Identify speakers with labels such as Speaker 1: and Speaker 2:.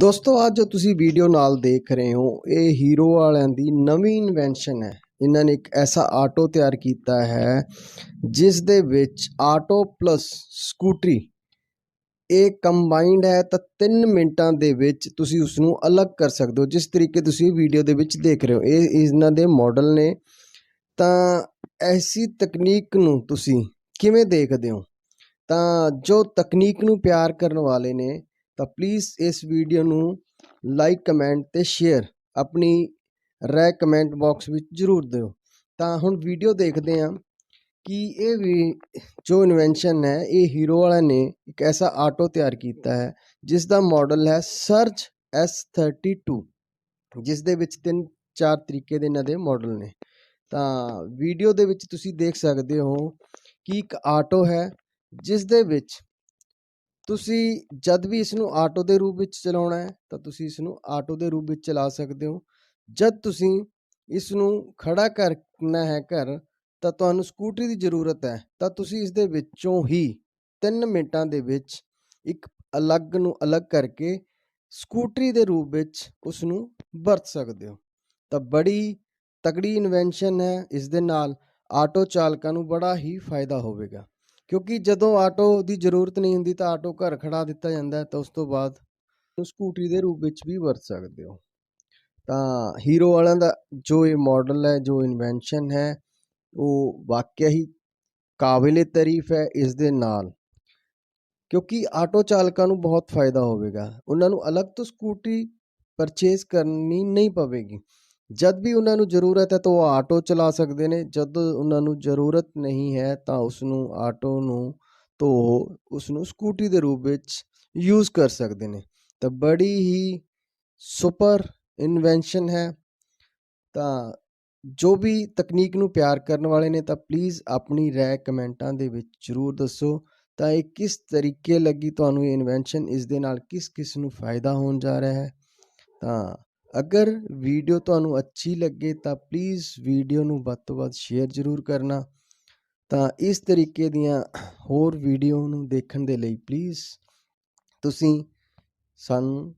Speaker 1: ਦੋਸਤੋ, ਅੱਜ ਜੋ ਤੁਸੀਂ ਵੀਡੀਓ ਨਾਲ ਦੇਖ ਰਹੇ ਹੋ, ਇਹ ਹੀਰੋ ਵਾਲਿਆਂ ਦੀ ਨਵੀਂ ਇਨਵੈਂਸ਼ਨ ਹੈ। ਇਹਨਾਂ ਨੇ ਇੱਕ ਐਸਾ ਆਟੋ ਤਿਆਰ ਕੀਤਾ ਹੈ ਜਿਸ ਦੇ ਵਿੱਚ ਆਟੋ ਪਲੱਸ ਸਕੂਟਰੀ ਇਹ ਕੰਬਾਈਨਡ ਹੈ ਤਾਂ 3 ਮਿੰਟਾਂ ਦੇ ਵਿੱਚ ਤੁਸੀਂ ਉਸ ਨੂੰ ਅਲੱਗ ਕਰ ਸਕਦੇ ਹੋ, ਜਿਸ ਤਰੀਕੇ ਤੁਸੀਂ ਵੀਡੀਓ ਦੇ ਵਿੱਚ ਦੇਖ ਰਹੇ ਹੋ। ਇਹ ਇਹਨਾਂ ਦੇ ਮਾਡਲ ਨੇ। ਤਾਂ ਐਸੀ ਤਕਨੀਕ ਨੂੰ ਤੁਸੀਂ ਕਿਵੇਂ ਦੇਖਦੇ ਹੋ? ਤਾਂ ਜੋ ਤਕਨੀਕ ਨੂੰ ਪਿਆਰ ਕਰਨ ਵਾਲੇ ਨੇ ਤਾਂ ਪਲੀਜ਼ ਇਸ ਵੀਡੀਓ ਨੂੰ ਲਾਈਕ ਕਮੈਂਟ ਤੇ ਸ਼ੇਅਰ ਆਪਣੀ ਰਾਏ ਕਮੈਂਟ ਬਾਕਸ ਵਿੱਚ ਜ਼ਰੂਰ ਦਿਓ। ਤਾਂ ਹੁਣ ਵੀਡੀਓ ਦੇਖਦੇ ਹਾਂ ਕਿ ਇਹ ਵੀ ਜੋ ਇਨਵੈਂਸ਼ਨ ਹੈ, ਇਹ ਹੀਰੋ ਵਾਲਿਆਂ ਨੇ ਇੱਕ ਐਸਾ ਆਟੋ ਤਿਆਰ ਕੀਤਾ ਹੈ ਜਿਸ ਦਾ ਮਾਡਲ ਹੈ ਸਰਜ S32 ਜਿਸ ਦੇ ਵਿੱਚ ਤਿੰਨ ਚਾਰ ਤਰੀਕੇ ਦੇ ਇਹਨਾਂ ਦੇ ਮਾਡਲ ਨੇ। ਤਾਂ ਵੀਡੀਓ ਦੇ ਵਿੱਚ ਤੁਸੀਂ ਦੇਖ ਸਕਦੇ ਹੋ ਕਿ ਇੱਕ ਆਟੋ ਹੈ ਜਿਸ ਦੇ ਵਿੱਚ ਤੁਸੀਂ ਜਦ ਵੀ ਇਸ ਨੂੰ ਆਟੋ ਦੇ ਰੂਪ ਵਿੱਚ ਚਲਾਉਣਾ ਹੈ, ਤਾਂ ਤੁਸੀਂ ਇਸ ਨੂੰ ਆਟੋ ਦੇ ਰੂਪ ਵਿੱਚ ਚਲਾ ਸਕਦੇ ਹੋ। ਜਦ ਤੁਸੀਂ ਇਸ ਨੂੰ ਖੜਾ ਕਰਨਾ ਹੈ ਘਰ, ਤਾਂ ਤੁਹਾਨੂੰ ਸਕੂਟਰੀ ਦੀ ਜ਼ਰੂਰਤ ਹੈ। ਤਾਂ ਤੁਸੀਂ ਇਸ ਦੇ ਵਿੱਚੋਂ ਹੀ 3 ਮਿੰਟਾਂ ਦੇ ਵਿੱਚ ਇੱਕ ਅਲੱਗ ਨੂੰ ਅਲੱਗ ਕਰਕੇ ਸਕੂਟਰੀ ਦੇ ਰੂਪ ਵਿੱਚ ਉਸ ਨੂੰ ਵਰਤ ਸਕਦੇ ਹੋ। ਤਾਂ ਬੜੀ ਤਕੜੀ ਇਨਵੈਂਸ਼ਨ ਹੈ, ਇਸ ਦੇ ਨਾਲ ਆਟੋ ਚਾਲਕਾਂ ਨੂੰ ਬੜਾ ਹੀ ਫਾਇਦਾ ਹੋਵੇਗਾ। ਕਿਉਂਕਿ ਜਦੋਂ ਆਟੋ ਦੀ ਜ਼ਰੂਰਤ ਨਹੀਂ ਹੁੰਦੀ ਤਾਂ ਆਟੋ ਘਰ ਖੜਾ ਦਿੱਤਾ ਜਾਂਦਾ ਤਾਂ ਉਸ ਤੋਂ ਬਾਅਦ ਨੂੰ ਸਕੂਟਰੀ ਦੇ ਰੂਪ ਵਿੱਚ ਵੀ ਵਰਤ ਸਕਦੇ ਹੋ। ਤਾਂ ਹੀਰੋ ਵਾਲਿਆਂ ਦਾ ਜੋ ਇਹ ਮਾਡਲ ਹੈ, ਜੋ ਇਨਵੈਂਸ਼ਨ ਹੈ, ਉਹ ਵਾਕਿਆ ਹੀ ਕਾਬਿਲੇ ਤਾਰੀਫ ਹੈ ਇਸ ਦੇ ਨਾਲ। ਕਿਉਂਕਿ ਆਟੋ ਚਾਲਕਾਂ ਨੂੰ ਬਹੁਤ ਫਾਇਦਾ ਹੋਵੇਗਾ। ਉਹਨਾਂ ਨੂੰ ਅਲੱਗ ਤੋਂ ਸਕੂਟਰੀ ਪਰਚੇਸ ਕਰਨੀ ਨਹੀਂ ਪਵੇਗੀ। ਜਦ ਵੀ ਉਹਨਾਂ ਨੂੰ ਜ਼ਰੂਰਤ ਹੈ ਤਾਂ ਉਹ ਆਟੋ ਚਲਾ ਸਕਦੇ ਨੇ, ਜਦ ਉਹਨਾਂ ਨੂੰ ਜ਼ਰੂਰਤ ਨਹੀਂ ਹੈ ਤਾਂ ਉਸ ਨੂੰ ਆਟੋ ਨੂੰ ਤੋਂ ਉਸ ਨੂੰ ਸਕੂਟੀ ਦੇ ਰੂਪ ਵਿੱਚ ਯੂਜ਼ ਕਰ ਸਕਦੇ ਨੇ। ਤਾਂ ਬੜੀ ਹੀ ਸੁਪਰ ਇਨਵੈਂਸ਼ਨ ਹੈ। ਤਾਂ ਜੋ ਵੀ ਤਕਨੀਕ ਨੂੰ ਪਿਆਰ ਕਰਨ ਵਾਲੇ ਨੇ ਤਾਂ ਪਲੀਜ਼ ਆਪਣੀ ਰਾਏ ਕਮੈਂਟਾਂ ਦੇ ਵਿੱਚ ਜ਼ਰੂਰ ਦੱਸੋ। ਤਾਂ ਇਹ ਕਿਸ ਤਰੀਕੇ ਲੱਗੀ ਤੁਹਾਨੂੰ ਇਹ ਇਨਵੈਂਸ਼ਨ ਇਸ ਦੇ ਨਾਲ ਕਿਸ ਕਿਸ ਨੂੰ ਫਾਇਦਾ ਹੋਣ ਜਾ ਰਿਹਾ ਹੈ? ਤਾਂ ਅਗਰ ਵੀਡੀਓ ਤੁਹਾਨੂੰ ਅੱਛੀ ਲੱਗੇ ਤਾਂ ਪਲੀਜ਼ ਵੀਡੀਓ ਨੂੰ ਵੱਧ ਤੋਂ ਵੱਧ ਸ਼ੇਅਰ ਜ਼ਰੂਰ ਕਰਨਾ। ਤਾਂ ਇਸ ਤਰੀਕੇ ਦੀਆਂ ਹੋਰ ਵੀਡੀਓ ਨੂੰ ਦੇਖਣ ਦੇ ਲਈ ਪਲੀਜ਼ ਤੁਸੀਂ ਸਾਨੂੰ